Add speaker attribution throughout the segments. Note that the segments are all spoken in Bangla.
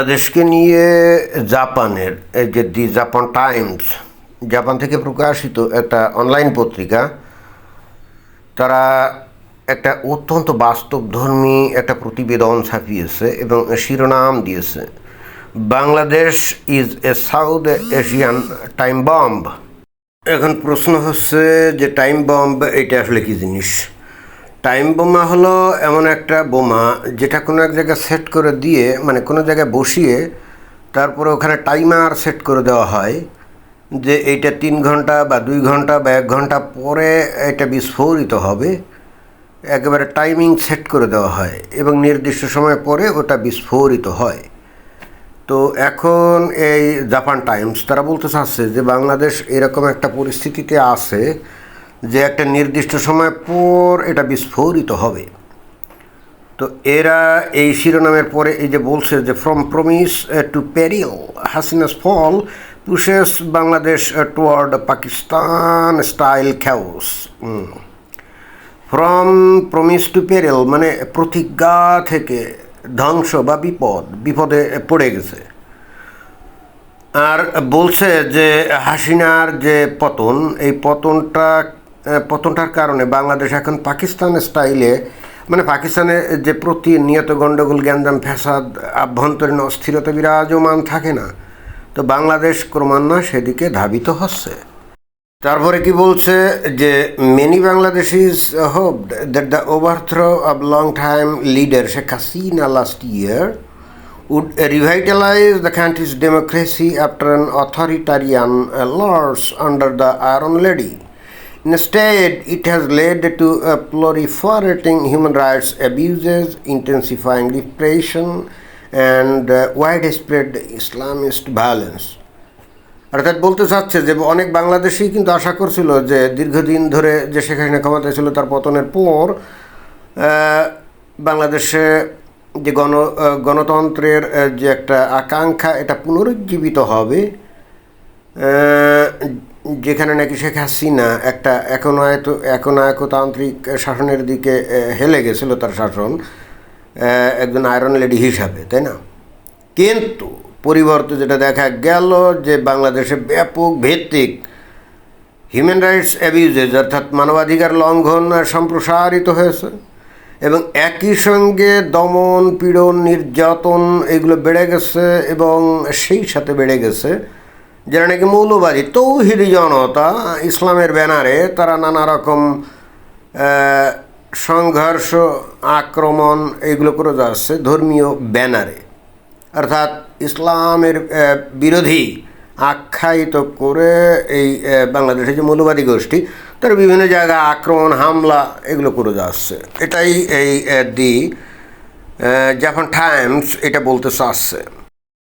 Speaker 1: বাংলাদেশকে নিয়ে জাপানের, এই যে দি জাপান টাইমস, জাপান থেকে প্রকাশিত একটা অনলাইন পত্রিকা, তারা একটা অত্যন্ত বাস্তবধর্মী একটা প্রতিবেদন ছাপিয়েছে এবং শিরোনাম দিয়েছে। Bangladesh is a South Asian time bomb. এখন প্রশ্ন হচ্ছে যে টাইম বম্ব, এটা আসলে কি জিনিস? টাইম বোমা হলো এমন একটা বোমা যেটা কোনো এক জায়গায় সেট করে দিয়ে মানে কোনো জায়গায় বসিয়ে তারপরে ওখানে টাইমার সেট করে দেওয়া হয় যে এইটা তিন ঘণ্টা বা দুই ঘণ্টা বা এক ঘণ্টা পরে এটা বিস্ফোরিত হবে। একেবারে টাইমিং সেট করে দেওয়া হয় এবং নির্দিষ্ট সময় পরে ওটা বিস্ফোরিত হয়। তো এখন এই জাপান টাইমস তারা বলতে চাচ্ছে যে বাংলাদেশ এরকম একটা পরিস্থিতিতে আছে যে একটা নির্দিষ্ট সময় পর এটা বিস্ফোরিত হবে। তো এরা এই শিরোনামের পরে এই যে বলছে যে from promise to peril Hasina's fall pushes Bangladesh toward Pakistan style chaos from promise to peril মানে প্রতিজ্ঞা থেকে ধ্বংস বা বিপদ, বিপদে পড়ে গেছে। আর বলছে যে হাসিনার যে পতন, এই পতনটা পতনটার কারণে বাংলাদেশ এখন পাকিস্তান স্টাইলে মানে পাকিস্তানে যে প্রতিনিয়ত গণ্ডগোল গ্যাঞ্জাম ফ্যাসাদ আভ্যন্তরীণ অস্থিরতা বিরাজমান থাকে না তো বাংলাদেশ ক্রমান্বয়ে সেদিকে ধাবিত হচ্ছে তারপরে কি বলছে যে many Bangladeshis hope that the overthrow of long time leader Sheikh Hasina last year would revitalise the country's democracy after authoritarian uh, laws under the Iron Lady. Instead, it has led to uh, proliferating human rights abuses, intensifying repression, and uh, widespread Islamist violence. অর্থাৎ বলতে চাচ্ছে যে অনেক বাংলাদেশি কিন্তু আশা করছিল যে দীর্ঘদিন ধরে যে শেখ হাসিনা ক্ষমতায় ছিল তার পতনের পর বাংলাদেশে যে গণ গণতন্ত্রের যে একটা আকাঙ্ক্ষা এটা পুনরুজ্জীবিত হবে যেখানে নাকি শেখ হাসিনা একটা একনায়ত একনায়কতান্ত্রিক শাসনের দিকে হেলে গেছিল তার শাসন একজন আয়রন লেডি হিসাবে, তাই না? কিন্তু পরিবর্তে যেটা দেখা গেল যে বাংলাদেশে ব্যাপক ভিত্তিক হিউম্যান রাইটস অ্যাবিউজেস, অর্থাৎ মানবাধিকার লঙ্ঘন সম্প্রসারিত হয়েছে এবং একই সঙ্গে দমন, পীড়ন, নির্যাতন এগুলো বেড়ে গেছে এবং সেই সাথে বেড়ে গেছে যারা নাকি মৌলবাদী, তৌহিদি জনতা, ইসলামের ব্যানারে তারা নানা রকম সংঘর্ষ, আক্রমণ এগুলো করে যাচ্ছে ধর্মীয় ব্যানারে। অর্থাৎ ইসলামের বিরোধী আখ্যায়িত করে এই বাংলাদেশের যে মৌলবাদী গোষ্ঠী, তারা বিভিন্ন জায়গায় আক্রমণ, হামলা এগুলো করে যাচ্ছে। এটাই এই দি জাপান টাইমস এটা বলতে চাচ্ছে।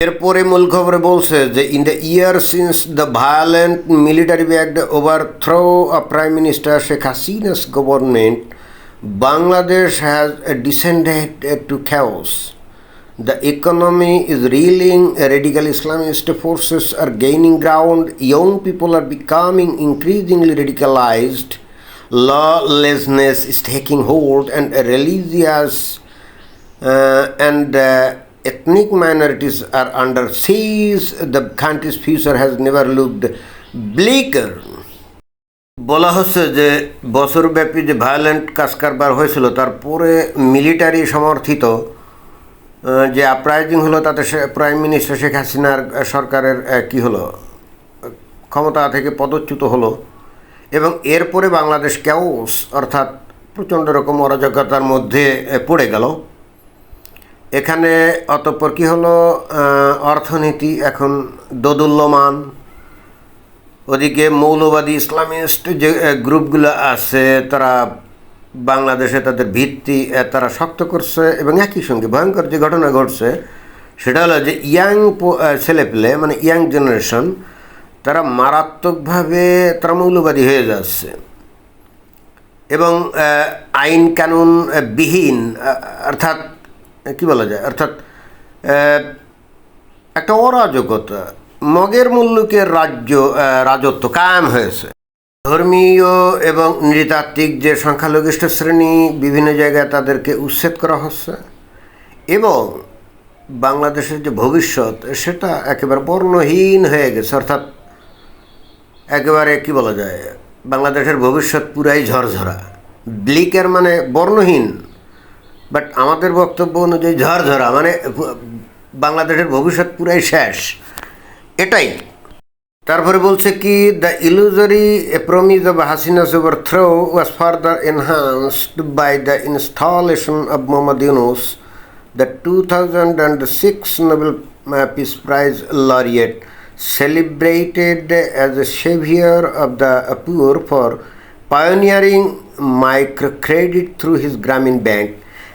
Speaker 1: এরপরে মূল খবরে বলছে যে in the year since the violent military backed overthrow of prime minister Sheikh Hasina's government Bangladesh has descended to chaos The economy is reeling, radical Islamist forces are gaining ground, young people are becoming increasingly radicalized, lawlessness is taking hold, and religious uh, and uh, ethnic minorities are under siege. The country's future has never looked bleaker. বলা হচ্ছে যে বছরব্যাপী যে ভায়োলেন্ট কাজ কারবার হয়েছিল তারপরে মিলিটারি সমর্থিত যে আপরাইজিং হলো, তাতে প্রাইম মিনিস্টার শেখ হাসিনার সরকারের কি হলো, ক্ষমতা থেকে পদচ্যুত হলো এবং এরপরে বাংলাদেশ ক্যাওস অর্থাৎ প্রচণ্ড রকম অরাজকতার মধ্যে পড়ে গেল এখানে অতঃপর কি হলো? অর্থনীতি এখন দোদুল্যমান। ওদিকে মৌলবাদী ইসলামিস্ট যে গ্রুপগুলো আছে, তারা বাংলাদেশে তাদের ভিত্তি তারা শক্ত করছে এবং একই সঙ্গে ভয়ঙ্কর যে ঘটনা ঘটছে, সেটা হলো যে ইয়াং ছেলেপেলে মানে ইয়াং জেনারেশন, তারা মারাত্মকভাবে, তারা মৌলবাদী হয়ে যাচ্ছে। এবং আইন কানুন বিহীন অর্থাৎ কি বলা যায়? অর্থাৎ একটা অরাজকতা, মগের মুল্লুকের রাজ্য রাজত্ব কায়েম হয়েছে। ধর্মীয় এবং নৃতাত্ত্বিক যে সংখ্যালঘিষ্ঠ শ্রেণি বিভিন্ন জায়গায় তাদেরকে উচ্ছেদ করা হচ্ছে এবং বাংলাদেশের যে ভবিষ্যৎ, সেটা একেবারে বর্ণহীন হয়ে গেছে। অর্থাৎ, একেবারে কি বলা যায়? বাংলাদেশের ভবিষ্যৎ পুরাই ঝরঝরা। ব্লিকের মানে বর্ণহীন। বাট আমাদের বক্তব্য অনুযায়ী ঝরঝরা মানে বাংলাদেশের ভবিষ্যৎ পুরাই শেষ। এটাই। তারপরে বলছে কি the illusory promise of Hasina's overthrow was further enhanced by the installation of Muhammad Yunus the two thousand and six Nobel peace prize laureate celebrated as as a savior the the for pioneering micro credit through his Grameen Bank.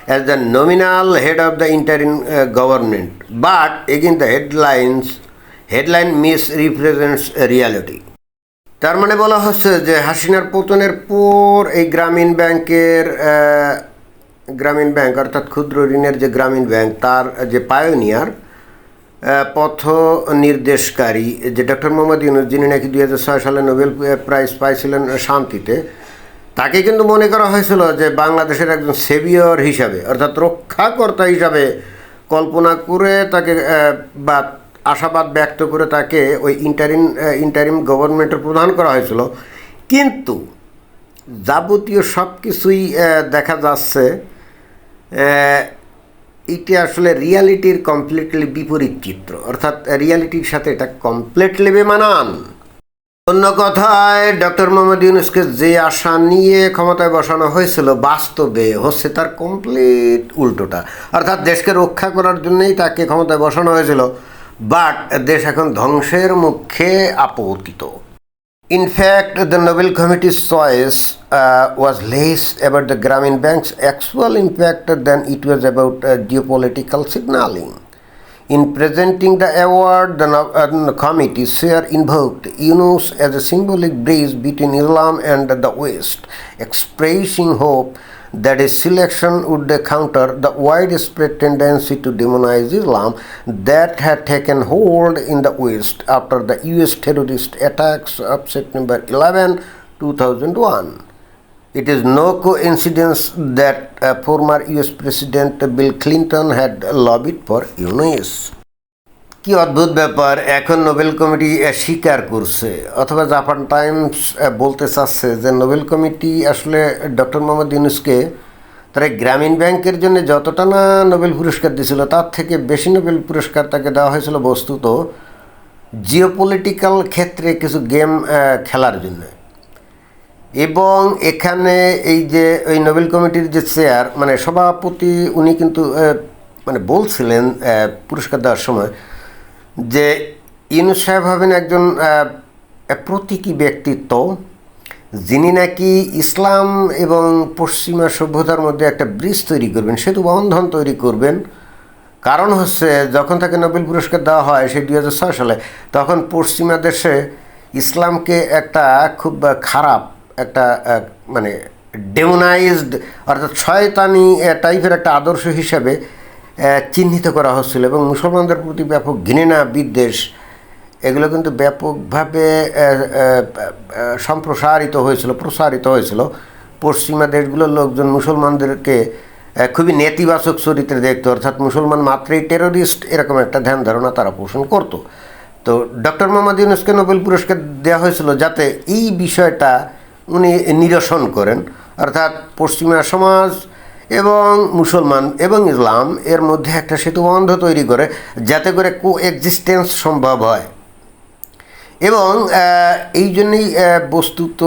Speaker 1: As the nominal head of the interim uh, government. But again, the headlines headline misrepresents reality. তার মানে বলা হচ্ছে যে হাসিনার পতনের পর এই গ্রামীণ ব্যাংকের গ্রামীণ ব্যাংক অর্থাৎ ক্ষুদ্র ঋণের যে গ্রামীণ ব্যাংক তার যে পায়োনিয়ার পথ নির্দেশকারী যে ডক্টর মোহাম্মদ ইউনুস যিনি নাকি দুই হাজার ছয় সালে নোবেল প্রাইজ পাইছিলেন শান্তিতে তাকে কিন্তু মনে করা হয়েছিল যে বাংলাদেশের একজন সেভিয়র হিসাবে, অর্থাৎ রক্ষাকর্তা হিসাবে কল্পনা করে তাকে বা আশাবাদ ব্যক্ত করে তাকে ওই ইন্টারিম ইন্টারিম গভর্নমেন্টের প্রদান করা হয়েছিল। কিন্তু যাবতীয় সব কিছুই দেখা যাচ্ছে এটা আসলে রিয়ালিটির কমপ্লিটলি বিপরীত চিত্র। অর্থাৎ রিয়ালিটির সাথে এটা কমপ্লিটলি বেমানান। অন্য কথায়, ডক্টর মোহাম্মদ ইউনুসকে যে আশা নিয়ে ক্ষমতায় বসানো হয়েছিল, বাস্তবে হচ্ছে তার কমপ্লিট উল্টোটা। অর্থাৎ দেশকে রক্ষা করার জন্যই তাকে ক্ষমতায় বসানো হয়েছিল, বাট দেশ এখন ধ্বংসের মুখে আপতিত ইনফ্যাক্ট দ্য নোবেল কমিটির choice was less about the Grameen Bank's actual impact than it was about geopolitical signalling In presenting the award, the uh, committee chair invoked Yunus as a symbolic bridge between Islam and the West, expressing hope that his selection would counter the widespread tendency to demonize Islam that had taken hold in the West after the US terrorist attacks of September 11, 2001. It is no coincidence that uh, former US President Bill Clinton had lobbied for Yunus. কি অদ্ভুত ব্যাপার এখন নোবেল কমিটি স্বীকার করছে অথবা জাপান টাইমস বলতে চাচ্ছে যে নোবেল কমিটি আসলে ডক্টর মোহাম্মদ ইউনুসকে তারা গ্রামীণ ব্যাংকের জন্য যতটা না নোবেল পুরস্কার দিয়েছিল তার থেকে বেশি নোবেল পুরস্কার তাকে দেওয়া হয়েছিল বস্তুত জিওপলিটিক্যাল ক্ষেত্রে কিছু গেম খেলার জন্য এবং এখানে এই যে ওই নোবেল কমিটির যে চেয়ার মানে সভাপতি, উনি কিন্তু মানে বলছিলেন পুরস্কার দেওয়ার সময় যে ইউনুস সাহেব হবেন একজন প্রতীকী ব্যক্তিত্ব, যিনি নাকি ইসলাম এবং পশ্চিমা সভ্যতার মধ্যে একটা ব্রিজ তৈরি করবেন, সেতু বন্ধন তৈরি করবেন। কারণ হচ্ছে, যখন তাকে নোবেল পুরস্কার দেওয়া হয়, সেই দুই হাজার ছয় সালে, তখন পশ্চিমা দেশে ইসলামকে একটা খুব খারাপ একটা মানে ডেমোনাইজড অর্থাৎ শয়তানি টাইপের একটা আদর্শ হিসাবে চিহ্নিত করা হচ্ছিল এবং মুসলমানদের প্রতি ব্যাপক ঘৃণা, বিদ্বেষ, এগুলো কিন্তু ব্যাপকভাবে সম্প্রসারিত হয়েছিল, প্রসারিত হয়েছিল। পশ্চিমা দেশগুলোর লোকজন মুসলমানদেরকে খুবই নেতিবাচক চরিত্রে দেখতো। অর্থাৎ মুসলমান মাত্রই টেরোরিস্ট এরকম একটা ধ্যান ধারণা তারা পোষণ করতো। তো ডক্টর মোহাম্মদ ইউনুসকে নোবেল পুরস্কার দেওয়া হয়েছিল যাতে এই বিষয়টা উনি নিরসন করেন। অর্থাৎ পশ্চিমা সমাজ এবং মুসলমান এবং ইসলাম এর মধ্যে একটা সেতুবন্ধ তৈরি করে, যাতে করে কো এক্সিস্টেন্স সম্ভব হয়। এবং এই জন্যই বস্তুত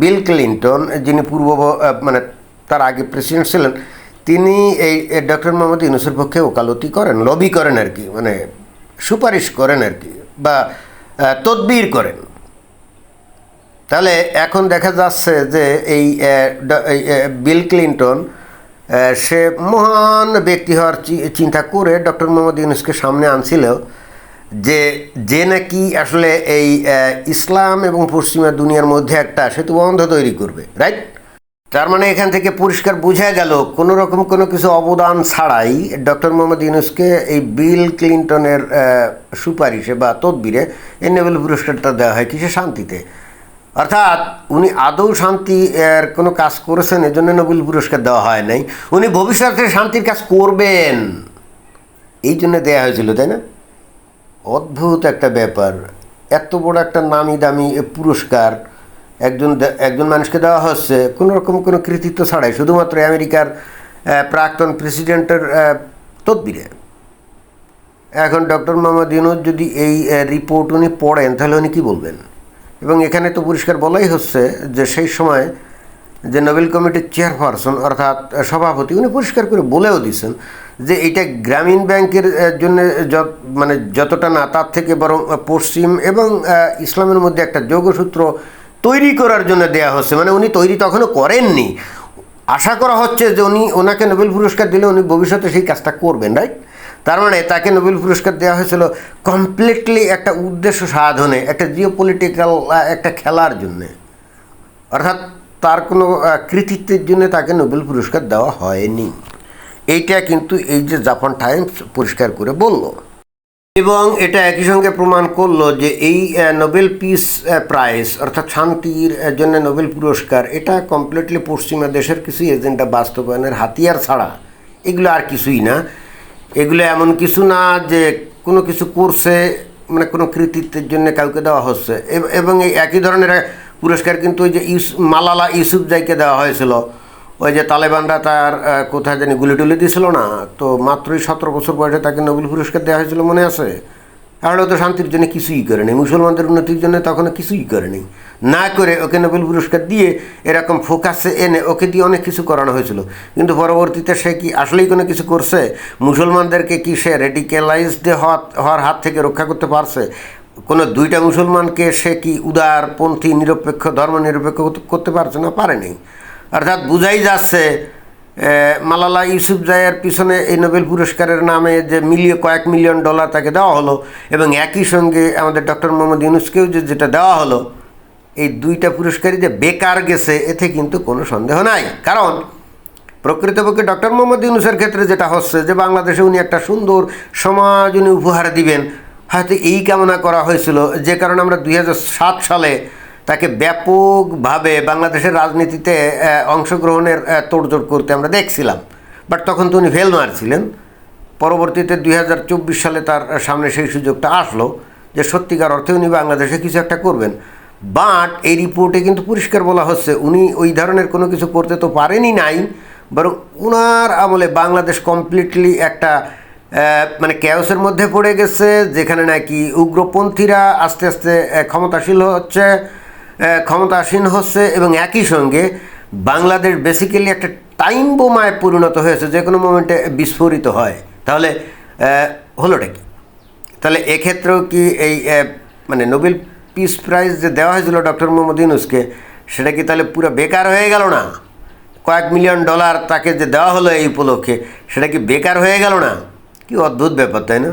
Speaker 1: বিল ক্লিন্টন, যিনি পূর্ব মানে তার আগে প্রেসিডেন্ট ছিলেন, তিনি এই ডক্টর মোহাম্মদ ইউনুসের পক্ষে ওকালতি করেন লবি করেন আর কি মানে সুপারিশ করেন আর কি, বা তদবির করেন। তাহলে এখন দেখা যাচ্ছে যে এই বিল ক্লিন্টন সে মহান ব্যক্তি হওয়ার চিন্তা করে ডক্টর মোহাম্মদ ইউনুসকে সামনে আনছিল যে যে নাকি আসলে এই ইসলাম এবং পশ্চিমা দুনিয়ার মধ্যে একটা সেতুবন্ধ তৈরি করবে, রাইট? তার মানে এখান থেকে পরিষ্কার বোঝা গেল, কোনো রকম কোনো কিছু অবদান ছাড়াই ডক্টর মোহাম্মদ ইউনুসকে এই বিল ক্লিন্টনের সুপারিশে বা তদবিরে এই নোবেল পুরস্কারটা দেওয়া হয় কিসে শান্তিতে। অর্থাৎ উনি আদৌ শান্তি, এর কোনো কাজ করেছেন? এজন্য নোবেল পুরস্কার দেওয়া হয় নাই। উনি ভবিষ্যতে শান্তির কাজ করবেন। এই জন্য দেয়া হয়েছিল, তাই না? অদ্ভুত একটা ব্যাপার। এত বড় একটা নামি দামি পুরস্কার একজন একজন মানুষকে দেওয়া হচ্ছে। কোনো রকম কোনো কৃতিত্ব ছাড়াই, শুধুমাত্র আমেরিকার প্রাক্তন প্রেসিডেন্টের তদবিরে। এখন ডক্টর মোহাম্মদ ইউনুস যদি এই রিপোর্ট উনি পড়েন, তাহলে উনি কী বলবেন? এবং এখানে তো পরিষ্কার বলাই হচ্ছে যে সেই সময় যে নোবেল কমিটির চেয়ারপারসন অর্থাৎ সভাপতি, উনি পরিষ্কার করে বলেও দিয়েছেন যে এটা গ্রামীণ ব্যাংকের জন্য মানে যতটা না তার থেকে বরং পশ্চিম এবং ইসলামের মধ্যে একটা যোগসূত্র তৈরি করার জন্য দেয়া হচ্ছে। মানে উনি তৈরি তখনও করেননি। আশা করা হচ্ছে যে উনি, ওনাকে নোবেল পুরস্কার দিলে উনি ভবিষ্যতে সেই কাজটা করবেন, রাইট? তার মানে তাকে নোবেল পুরস্কার দেওয়া হয়েছিল কমপ্লিটলি একটা উদ্দেশ্য সাধনে, একটা জিও পলিটিক্যাল একটা খেলার জন্যে। অর্থাৎ তার কোনো কৃতিত্বের জন্য তাকে নোবেল পুরস্কার দেওয়া হয়নি। এইটা কিন্তু এই যে জাপান টাইমস পরিষ্কার করে বলল। এবং এটা একই সঙ্গে প্রমাণ করল যে এই নোবেল পিস প্রাইজ অর্থাৎ শান্তির জন্য নোবেল পুরস্কার, এটা কমপ্লিটলি পশ্চিমা দেশের কিছু এজেন্ডা বাস্তবায়নের হাতিয়ার ছাড়া এগুলো আর কিছুই না। এগুলো এমন কিছু না যে কোনো কিছু করছে মানে কোনো কৃতিত্বের জন্য কাউকে দেওয়া হচ্ছে। এবং এই একই ধরনের পুরস্কার কিন্তু ওই যে ইউস, মালালা ইউসুফ জাইকে দেওয়া হয়েছিল। ওই যে তালেবানরা তার কোথায় জানি গুলি টুলি দিয়েছিল না, তো মাত্রই সতেরো বছর বয়সে তাকে নোবেল পুরস্কার দেওয়া হয়েছিল মনে আছে? ও তো শান্তির জন্য কিছুই করেনি মুসলমানদের উন্নতির জন্য তখন কিছুই করেনি না করে ওকে নোবেল পুরস্কার দিয়ে এরকম ফোকাসে এনে ওকে দিয়ে অনেক কিছু করানো হয়েছিল। কিন্তু পরবর্তীতে সে কি আসলেই কোনো কিছু করছে? মুসলমানদেরকে কি সে রেডিক্যালাইজড হওয়ার হাত থেকে রক্ষা করতে পারছে? কোনো দুইটা মুসলমানকে সে কি উদারপন্থী, নিরপেক্ষ ধর্ম নিরপেক্ষ করতে- পারছে না? পারেনি। অর্থাৎ বুঝাই যাচ্ছে মালালা ইউসুফ জায়ের পিছনে এই নোবেল পুরস্কারের নামে যে মিলিয়ে কয়েক মিলিয়ন ডলার তাকে দেওয়া হলো এবং একই সঙ্গে আমাদের ডক্টর মোহাম্মদ ইউনুসকেও যে যেটা দেওয়া হলো, এই দুইটা পুরস্কারই যে বেকার গেছে, এতে কিন্তু কোনো সন্দেহ নাই। কারণ প্রকৃতপক্ষে ডক্টর মোহাম্মদ ইউনুসের ক্ষেত্রে যেটা হচ্ছে যে বাংলাদেশে উনি একটা সুন্দর সমাজ উনি উপহার দিবেন। হয়তো এই কামনা করা হয়েছিল, যে কারণে আমরা দু হাজার সাত সালে তাকে ব্যাপকভাবে বাংলাদেশের রাজনীতিতে অংশগ্রহণের তোড়জোড় করতে আমরা দেখছিলাম। বাট তখন তো উনি ফেল মারছিলেন। পরবর্তীতে দুই হাজার চব্বিশ সালে তার সামনে সেই সুযোগটা আসলো যে সত্যিকার অর্থে উনি বাংলাদেশে কিছু একটা করবেন। বাট এই রিপোর্টে কিন্তু পরিষ্কার বলা হচ্ছে, উনি ওই ধরনের কোনো কিছু করতে তো পারেনি নাই। বরং উনার আমলে বাংলাদেশ কমপ্লিটলি একটা মানে ক্যাওসের মধ্যে পড়ে গেছে, যেখানে নাকি উগ্রপন্থীরা আস্তে আস্তে ক্ষমতাশীল হচ্ছে। ক্ষমতাসীন হচ্ছে এবং একই সঙ্গে বাংলাদেশ বেসিক্যালি একটা টাইম বোমায় পরিণত হয়েছে, যে কোনো মোমেন্টে বিস্ফোরিত হয়। তাহলে হলোটা কি? তাহলে এক্ষেত্রেও কি এই মানে নোবেল পিস প্রাইজ যে দেওয়া হয়েছিল ডক্টর মোহাম্মদ ইউনুসকে, সেটা কি তাহলে পুরো বেকার হয়ে গেল না? কয়েক মিলিয়ন ডলার তাকে যে দেওয়া হলো এই উপলক্ষে, সেটা কি বেকার হয়ে গেল না? কি অদ্ভুত ব্যাপার, তাই না?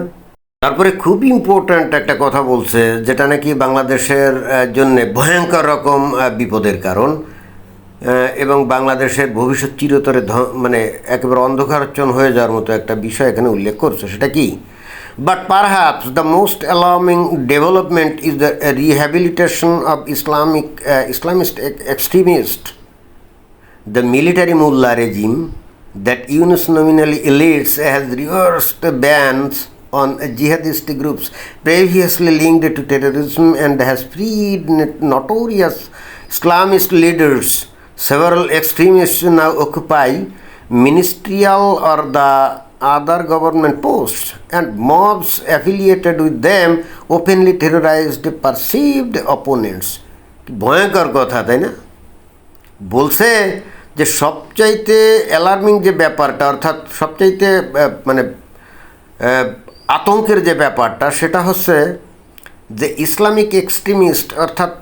Speaker 1: তারপরে খুব ইম্পর্ট্যান্ট একটা কথা বলছে, যেটা নাকি বাংলাদেশের জন্য ভয়ঙ্কর রকম বিপদের কারণ। এবং বাংলাদেশের ভবিষ্যৎ চিরতরে মানে একেবারে অন্ধকারচ্ছন্ন হয়ে যাওয়ার মতো একটা বিষয় এখানে উল্লেখ করছে, সেটা কি? But perhaps the most alarming development is the rehabilitation of Islamic Islamist extremist the military mullah regime that Yunus nominally leads has reversed the bans on jihadist groups previously linked to terrorism and has freed notorious Islamist leaders. Several extremists now occupy ministerial or the other government posts, and mobs affiliated with them openly terrorized perceived opponents. ভয়ঙ্কর কথা তাই না বলছে যে সবচাইতে অ্যালার্মিং যে ব্যাপারটা অর্থাৎ সবচাইতে মানে আতঙ্কের যে ব্যাপারটা, সেটা হচ্ছে যে ইসলামিক এক্সট্রিমিস্ট, অর্থাৎ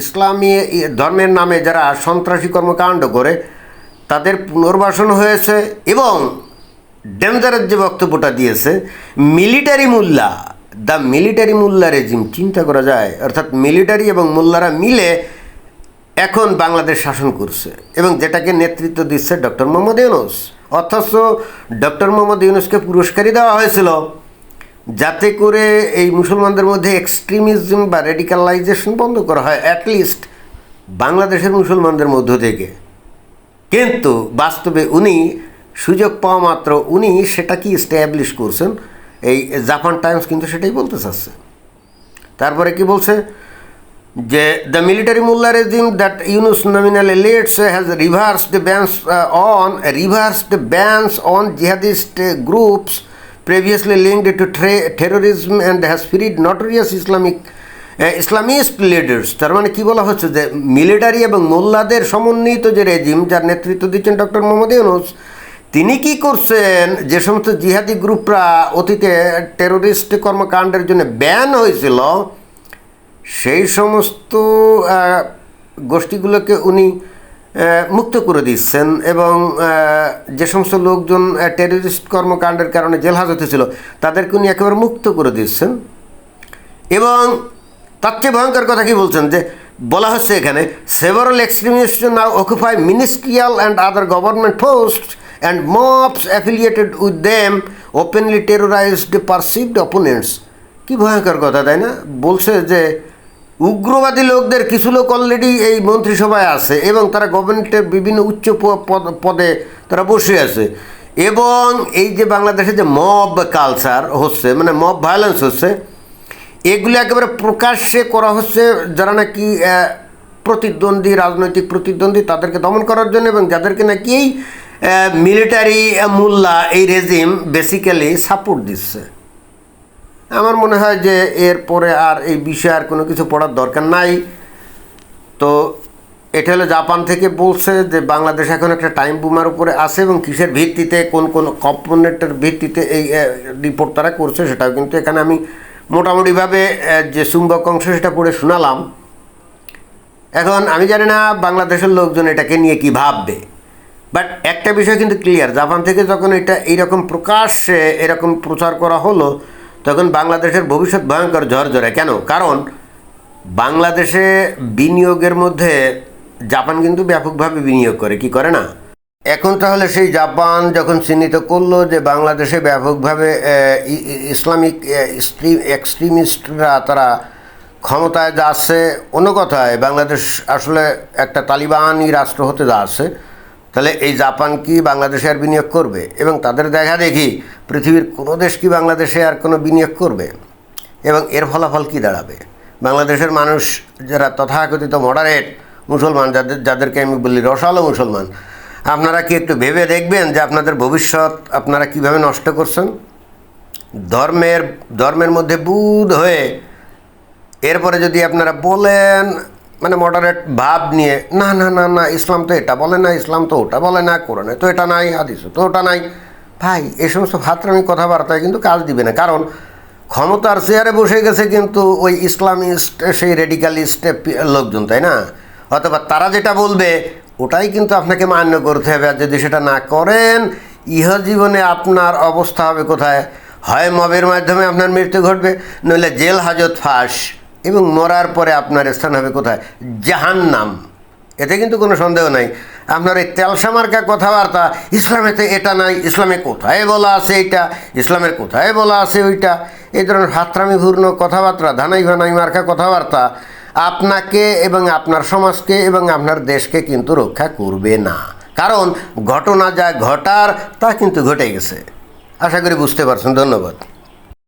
Speaker 1: ইসলামী ধর্মের নামে যারা সন্ত্রাসী কর্মকাণ্ড করে, তাদের পুনর্বাসন হয়েছে এবং ডেঞ্জারের যে বক্তব্যটা দিয়েছে, military Molla, the military mullah regime, চিন্তা করা যায়, অর্থাৎ মিলিটারি এবং মোল্লারা মিলে এখন বাংলাদেশ শাসন করছে এবং যেটাকে নেতৃত্ব দিচ্ছে ডক্টর মোহাম্মদ ইউনুস। অথচ ডক্টর মোহাম্মদ ইউনুসকে পুরস্কারই দেওয়া হয়েছিল। যাতে করে এই মুসলমানদের মধ্যে এক্সট্রিমিজম বা রেডিকালাইজেশন বন্ধ করা হয় অ্যাটলিস্ট বাংলাদেশের মুসলমানদের মধ্য থেকে। কিন্তু বাস্তবে উনি সুযোগ পাওয়া মাত্র উনি সেটা কি স্ট্যাবলিশ করছেন, এই জাপান টাইমস কিন্তু সেটাই বলতে চাচ্ছে। তারপরে কি বলছে? যে the military mullah regime that Yunus nominally leads has reverse the bans on reverse the bans on jihadist groups previously linked to terrorism and has freed notorious Islamic Islamist leaders তার মানে কি বলা হচ্ছে যে মিলিটারি এবং মোল্লাদের সমন্বিত যে রেজিম যার নেতৃত্ব দিচ্ছেন ডক্টর মোহাম্মদ ইউনুস, তিনি কি করছেন? যে সমস্ত জিহাদি গ্রুপরা অতীতে টেরোরিস্ট কর্মকাণ্ডের জন্য ব্যান হয়েছিল, সেই সমস্ত গোষ্ঠীগুলোকে উনি মুক্ত করে দিচ্ছেন এবং যে সমস্ত লোকজন টেররিস্ট কর্মকাণ্ডের কারণে জেল হাজতে ছিল, তাদেরকে উনি একেবারে মুক্ত করে দিচ্ছেন। এবং তার চেয়ে ভয়ঙ্কর কথা কি বলছেন যে, বলা হচ্ছে এখানে several extremist now occupy ministerial and other government post and mobs affiliated with them openly terrorized perceived opponents কি ভয়ঙ্কর কথা, তাই না? বলছে যে উগ্রবাদী লোকদের কিছু লোক অলরেডি এই মন্ত্রিসভায় আছে এবং তারা গভর্নমেন্টের বিভিন্ন উচ্চ পদ- পদে তারা বসে আছে। এবং এই যে বাংলাদেশে যে মব কালচার হচ্ছে মানে মব ভায়োলেন্স হচ্ছে, এগুলো একেবারে প্রকাশ্যে করা হচ্ছে যারা নাকি প্রতিদ্বন্দ্বী, রাজনৈতিক প্রতিদ্বন্দ্বী, তাদেরকে দমন করার জন্য এবং যাদেরকে নাকি মিলিটারি মোল্লা এই রেজিম বেসিক্যালি সাপোর্ট দিচ্ছে। আমার মনে হয় যে এরপরে আর এই বিষয়ে আর কোনো কিছু পড়ার দরকার নাই। তো এটা হলো জাপান থেকে বলছে যে বাংলাদেশ এখন একটা টাইম বুমার উপরে আছে এবং কিসের ভিত্তিতে, কোন কোন কম্পোনেন্টের ভিত্তিতে এই রিপোর্ট তারা করছে সেটাও কিন্তু এখানে আমি মোটামুটিভাবে যে চুম্বক অংশ সেটা পড়ে শোনালাম। এখন আমি জানি না বাংলাদেশের লোকজন এটাকে নিয়ে কি ভাববে। বাট একটা বিষয় কিন্তু ক্লিয়ার জাপান থেকে যখন এটা এইরকম প্রকাশ্যে এরকম প্রচার করা হলো তখন বাংলাদেশের ভবিষ্যৎ ভয়ঙ্কর ঝরঝরে। কেন? কারণ বাংলাদেশে বিনিয়োগের মধ্যে জাপান কিন্তু ব্যাপকভাবে বিনিয়োগ করে, কি করে না? এখন তাহলে সেই জাপান যখন চিহ্নিত করল যে বাংলাদেশে ব্যাপকভাবে ইসলামিক এক্সট্রিমিস্টরা তারা ক্ষমতায় যাচ্ছে, অন্য কথায় বাংলাদেশ আসলে একটা তালিবানি রাষ্ট্র হতে যাচ্ছে। তাহলে এই জাপান কি বাংলাদেশে আর বিনিয়োগ করবে? এবং তাদের দেখা দেখি পৃথিবীর কোনো দেশ কি বাংলাদেশে আর কোনো বিনিয়োগ করবে? এবং এর ফলাফল কি দাঁড়াবে? বাংলাদেশের মানুষ যারা তথাকথিত মডারেট মুসলমান, যাদের যাদেরকে আমি বলি রসালো মুসলমান, আপনারা কি একটু ভেবে দেখবেন যে আপনাদের ভবিষ্যৎ আপনারা কীভাবে নষ্ট করছেন? ধর্মের ধর্মের মধ্যে বুধ হয়ে এরপরে যদি আপনারা বলেন মানে মডারেট ভাব নিয়ে, না না না না, ইসলাম তো এটা বলে না, ইসলাম তো ওটা বলে না, কোরআনে তো এটা নাই, হাদিসে তো ওটা নাই। ভাই, এ সমস্ত ভাতরামি কথাবার্তায় কিন্তু কাজ দিবে না। কারণ ক্ষমতার চেয়ারে বসে গেছে কিন্তু ওই ইসলামিস্ট, সেই রেডিকালিস্ট লোকজন, তাই না? অথবা তারা যেটা বলবে, ওটাই কিন্তু আপনাকে মান্য করতে হবে। আর যদি সেটা না করেন ইহ জীবনে আপনার অবস্থা হবে কোথায়? হয় মবের মাধ্যমে আপনার মৃত্যু ঘটবে, নইলে জেল, হাজত, ফাঁস। এবং মরার পরে আপনার স্থান হবে কোথায়? জাহান্নাম। এতে কিন্তু কোনো সন্দেহ নাই। আপনার এই তেলসামার্কা কথাবার্তা, ইসলামেতে এটা নাই, ইসলামে কোথায় বলা আছে এটা ইসলামের কোথায় বলা আছে ওইটা? এই ধরনের হাতরামিপূর্ণ কথাবার্তা ধানাই ভানাই মার্কা কথাবার্তা আপনাকে এবং আপনার সমাজকে এবং আপনার দেশকে কিন্তু রক্ষা করবে না। কারণ ঘটনা যা ঘটার, তা কিন্তু ঘটে গেছে। আশা করি বুঝতে পারছেন। ধন্যবাদ।